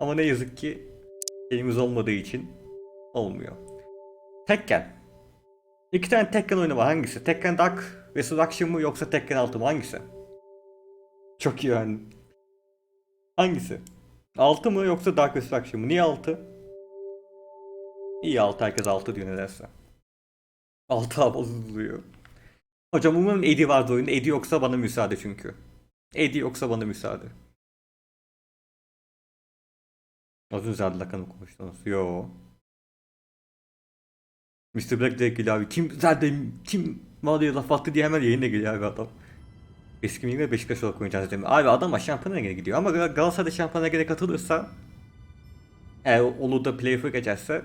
Ama ne yazık ki elimiz olmadığı için olmuyor. Tekken. İki tane Tekken oyunu var hangisi? Tekken Dark Resurrection mı yoksa Tekken 6 mı hangisi? Çok iyi yani. Hangisi? 6 mı yoksa Dark Resurrection mı? Niye 6? İyi 6 herkes 6 diyor nedense. 6 havalı duruyor. Hocam umarım Eddie vardı oyunda. Eddie yoksa bana müsaade çünkü. Eddie yoksa bana müsaade. Az önce Adlakan'ı konuştunuz. Yo. Mr. Black direkt geliyor abi. Kim zaten kim mal diye laf attı diye hemen yayına geliyor abi adam. Eski milli Beşiktaş olarak oynayacağız dedim. Abi adam Ligi'ne gidiyor ama Gal- Galatasaray Şampiyonlar Ligi'ne katılırsa eğer Ulu'da playoff'a geçerse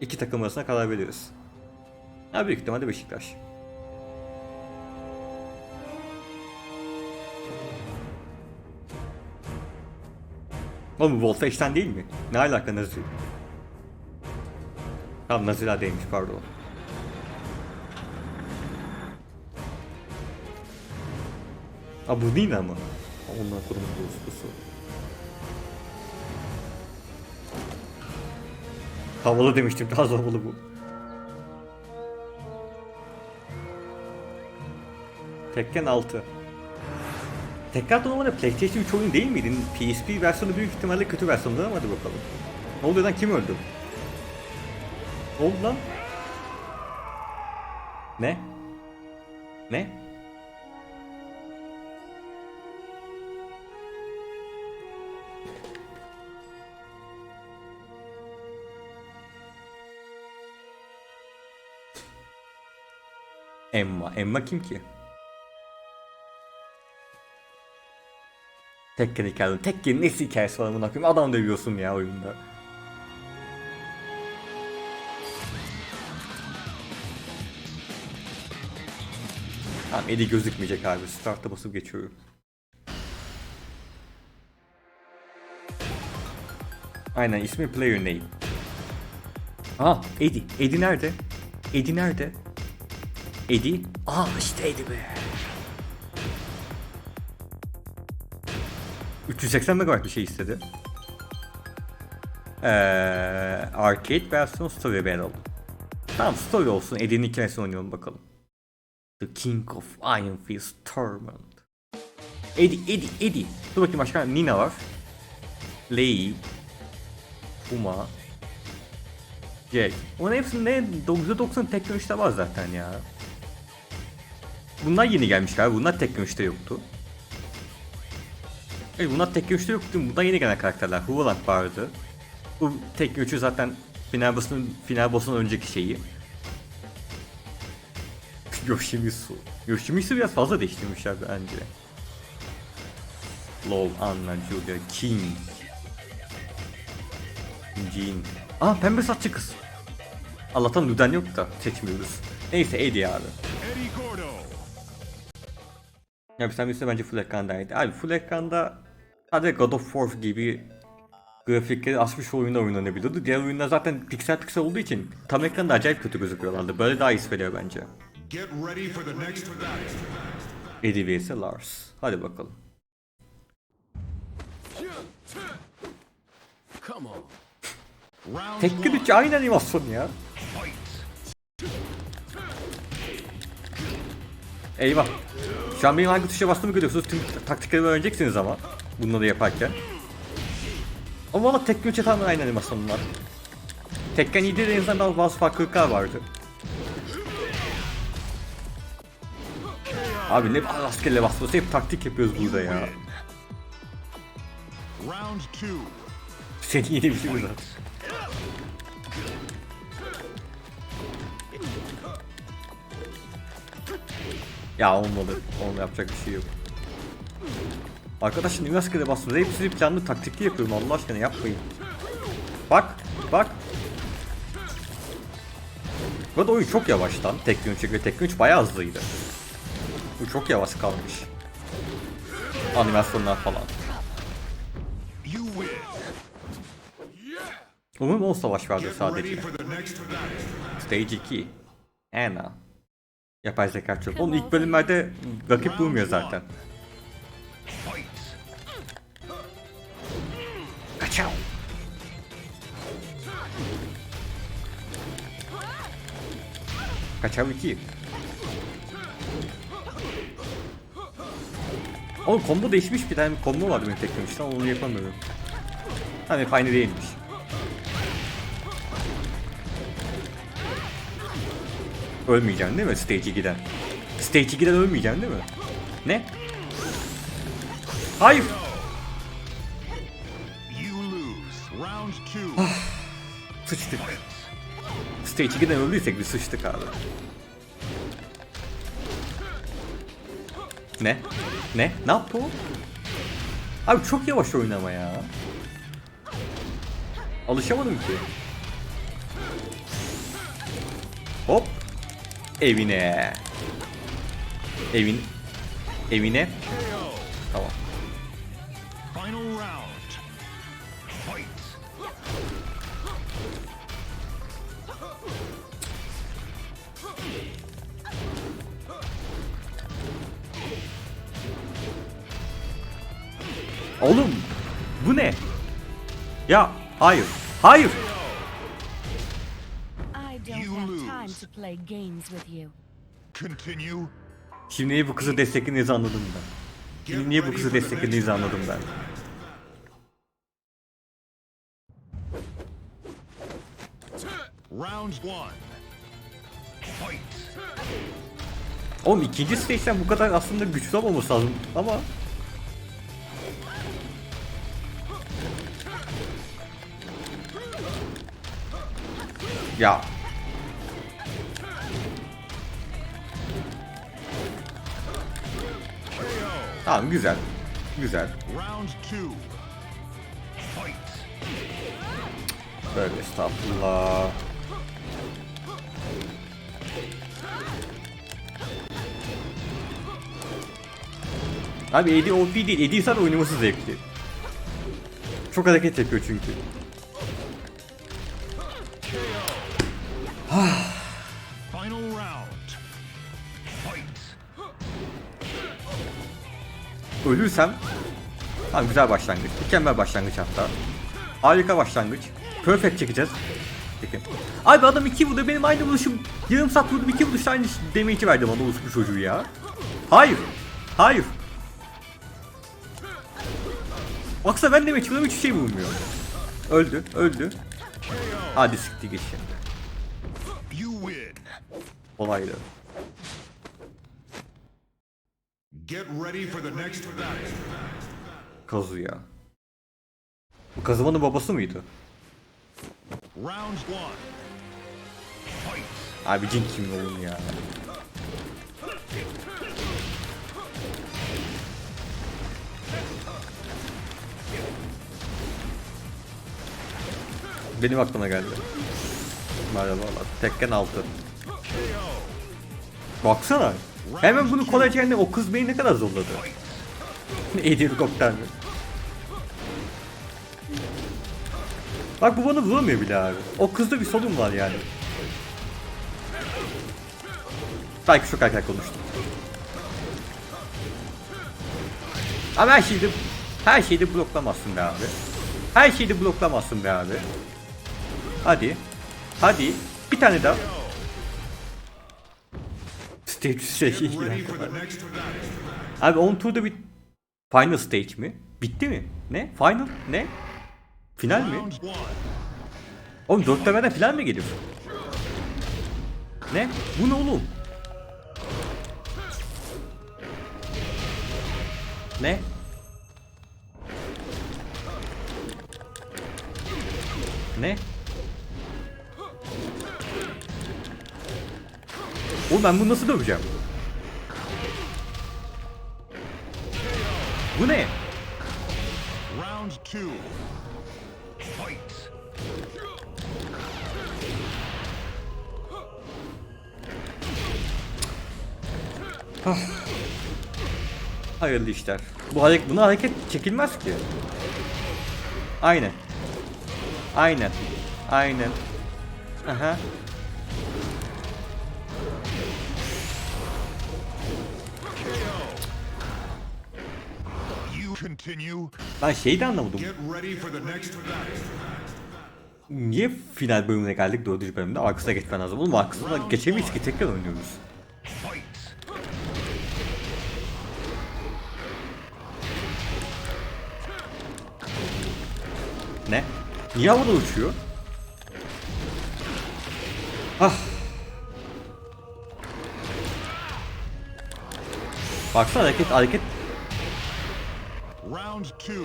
iki takım arasında karar veririz. Ha büyük ihtimalle Beşiktaş. Oğlum Wolfenstein değil mi? Ne alaka Nazi? Tamam Naziler değilmiş pardon. Ha bu değil ama. Ondan kurum bozkusu. Havalı demiştim daha havalı bu. Tekken 6. Tekken normalde PlayStation 3 oyun değil miydi? PSP versiyonu büyük ihtimalle kötü versiyonu ama hadi bakalım. Ne oluyor lan kim öldü? Ne oldu lan? Ne? Ne? Emma. Emma kim ki? Tekken hikayesi. Tekken'in nesi hikayesi var amına koyayım? Adam dövüyorsun ya oyunda. Tamam Eddie gözükmeyecek abi. Start'a basıp geçiyorum. Aynen ismi player name. Aa Eddie. Eddie nerede? Eddie nerede? Eddie? Aa işte Eddie be. 380 MB bir şey istedi. Ee, arcade versiyon story battle. Tamam story olsun. Eddie'nin hikayesini oynayalım bakalım. The King of Iron Fist Torment. Eddie, Eddie, Eddie. Dur bakayım başka Nina var. Lei. Uma. Jack. Onun hepsinde 990 teknolojide var zaten ya. Bunlar yeni gelmişler. Bunlar teknolojide yoktu. Evet bunlar Tekken 3'te yoktu. Bunlar yeni gelen karakterler. Huvalang vardı. Bu Tekken 3'ü zaten final boss'un final boss'un önceki şeyi. Yoshimitsu. Yoshimitsu biraz fazla değiştirmişler bence. Lol, Anna, Julia, King. Jin. Aa pembe saçlı kız. Allah'tan Luden yok da seçmiyoruz. Neyse Eddie abi. Ya sen bilirsin bence full ekrandaydı. Abi full ekranda sadece God of War gibi grafikleri asmış oyunda oynanabiliyordu. Diğer oyunlar zaten piksel piksel olduğu için tam ekranda acayip kötü gözüküyorlardı. Böyle daha iyi hissediyor bence. Eddie vs Lars. Hadi bakalım. Tekken one. 3 aynı animasyon ya. Eyvah. Şu an benim hangi tuşa bastığımı görüyorsunuz. Tüm taktikleri öğreneceksiniz ama. Bunları yaparken. Ama valla Tekken 3'e tamamen aynı animasyonlar. Tekken 7'de en azından bazı- farklılıklar vardı. Abi ne rastgele basması hep taktik yapıyoruz burada ya. Seni yeni bir şey bu zaten. Ya olmadı. Onu yapacak bir şey yok. Arkadaşlar üniversitede basıyoruz. Hepsini planlı taktikli yapıyorum Allah aşkına yapmayın. Bak, bak. Bu arada oyun çok yavaş lan. Tekken 3 ve Tekken 3 bayağı hızlıydı. Bu çok yavaş kalmış. Animasyonlar falan. Umarım o savaş vardır Get sadece. Stage 2. Anna. Yapay zeka çok. Onun ilk bölümlerde rakip bulmuyor zaten. Kaçav 2. Oğlum combo değişmiş bir tane combo vardı benim teklemişten onu yapamıyorum. Hani hep aynı değilmiş. Ölmeyeceksin değil mi stage 2'den? Stage 2'den ölmeyeceksin değil mi? Ne? Hayır. Two. Sıçtık. Stage 2'den öldüysek bir sıçtık abi. Ne? Ne? Ne yaptı o? Abi çok yavaş oynama ya. Alışamadım ki. Hop. Evine. Evin. Evine. Oğlum. Bu ne? Ya hayır. Hayır. I don't You have lose. time to play games with you. Continue. Şimdi niye bu kızı desteklediğinizi anladım ben. Şimdi niye bu kızı desteklediğinizi anladım ben. Round one. Fight. Oğlum ikinci stage'den bu kadar aslında güçlü olmaması lazım ama Ya Tamam güzel. Güzel. Böyle estağfurullah. Abi Eddie OP değil. Eddie insan oynaması zevkli. Çok hareket yapıyor çünkü. Final round. Fight. Ölürsem Tamam güzel başlangıç. Mükemmel başlangıç hatta. Harika başlangıç. Perfect çekeceğiz. Peki. Abi adam iki vurdu benim aynı vuruşum. Yarım saat vurdum iki vuruşta aynı damage'i verdi bana bu çocuğu ya. Hayır. Hayır. Baksana ben damage vuruyorum hiçbir şey vurmuyor. Öldü. Öldü. Hadi sikti geç şimdi. You win. Kolaydı. Get ready for the next battle. Kazuya. Bu Kazuma'nın babası mıydı? Round. Abi cin kim oğlum ya. Benim aklıma geldi. Merhabalar. Tekken 6. Baksana. Hemen bunu kolay çeken o kız beni ne kadar zorladı. Helikopter mi? Bak bu bana vuramıyor bile abi. O kızda bir sorun var yani. Belki çok erken konuştum. Ama her şeyde her şeyde bloklamazsın be abi. Her şeyde bloklamazsın be abi. Hadi. Hadi. Bir tane daha. Stage şey. Abi 10 turda bir final stage mi? Bitti mi? Ne? Final? Ne? Final mi? Oğlum 4 demeden final mi geliyor? Ne? Bu ne oğlum? Ne? Ne? Oğlum ben bunu nasıl döveceğim? Bu ne? Round two. Fight. Hayırlı işler. Bu hareket, buna hareket çekilmez ki. Aynen. Aynen. Aynen. Aha. Ben şeyi de anlamadım. Niye final bölümüne geldik dördüncü bölümde? Arkasına geçmen lazım. Oğlum arkasına geçemeyiz ki tekrar oynuyoruz. Ne? Niye havada uçuyor? Ah. Baksana hareket hareket Round two.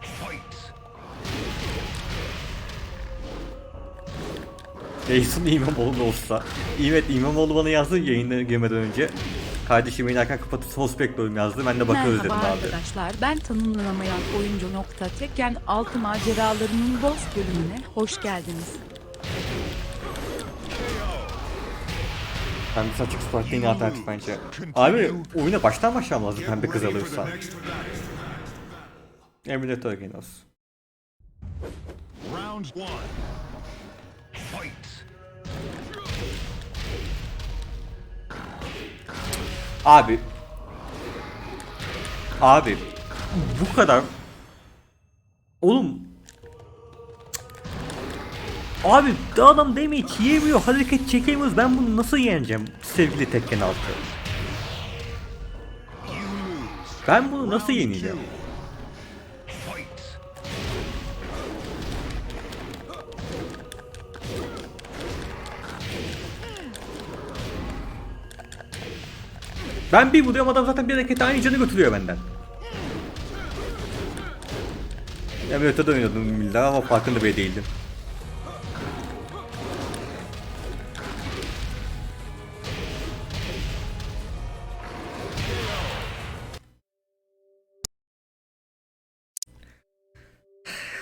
Fight. Jason İmamoğlu olsa. Evet İmamoğlu bana yazdı yayına girmeden önce. Kardeşim inerken kapatıp sos bekliyorum yazdı. Ben de bakarız dedim Merhaba abi. arkadaşlar. Ben tanımlanamayan oyuncu nokta Tekken altı maceralarının boss bölümüne hoş geldiniz. Pembe saçık Spark'ta yine alternatif bence. Abi oyuna baştan başlamam lazım pembe kız battle. Emulator gene olsun. Round one. Fight. Abi. Abi. Bu kadar. Oğlum. Abi adam damage yiyemiyor, hareket çekemiyoruz. Ben bunu nasıl yeneceğim sevgili Tekken altı? You lose. Ben bunu nasıl yeneceğim? Ben bir vuruyorum adam zaten bir hareket aynı canı götürüyor benden. Emulator'da oynadım billah ama farkında bile değildim.